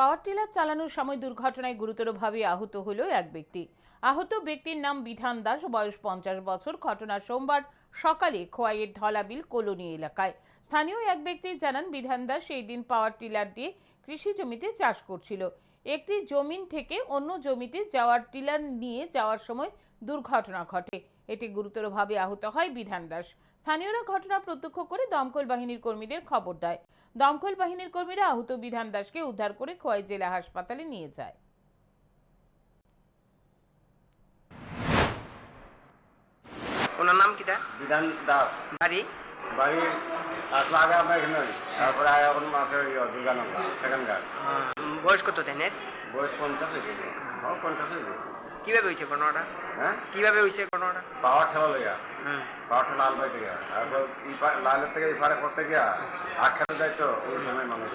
Power tiller চালানোর সময় দুর্ঘটনায় গুরুতরভাবে আহত হলো এক ব্যক্তি। আহত ব্যক্তির নাম বিধান দাস, বয়স পঞ্চাশ বছর। ঘটনা সোমবার সকালে খোয়াইয়ের ঢলাবিল কলোনি এলাকায়। স্থানীয় এক ব্যক্তি জানান, বিধান দাস সেই দিন পাওয়ার টিলার দিয়ে কৃষি জমিতে চাষ করছিল। একটি জমিন থেকে অন্য জমিতে যাওয়ার টিলার নিয়ে যাওয়ার সময় দুর্ঘটনা ঘটে। এতে গুরুতরভাবে আহত হয় বিধান দাস। স্থানীয়রা ঘটনা প্রত্যক্ষ করে দমকল বাহিনীর কর্মীদের খবর দেয়। দমকল বাহিনীর কর্মীরা আহত বিধান দাসকে উদ্ধার করে খোয়াই জেলা হাসপাতালে নিয়ে যায়। ওনার নাম কিটা বিধান দাস। বাড়ি? বাড়ি আসলে আগে আপনার এখানে তারপরে আগে এখন মাসে ওই দুর্গানন্দা উম, বয়স কত দেনের বয়স পঞ্চাশ হ্যাঁ পঞ্চাশ কীভাবে হয়েছে ঘটনাটা হ্যাঁ? কীভাবে হয়েছে ঘটনাটা পাওয়ার ঠেলা লইয়া। হুম পাওয়ার ঠেলা লাল বাই থেকে তারপর লালের থেকে ইফারে করতে গিয়া আখ্যাতে যাইতো ওই সময় মানুষ।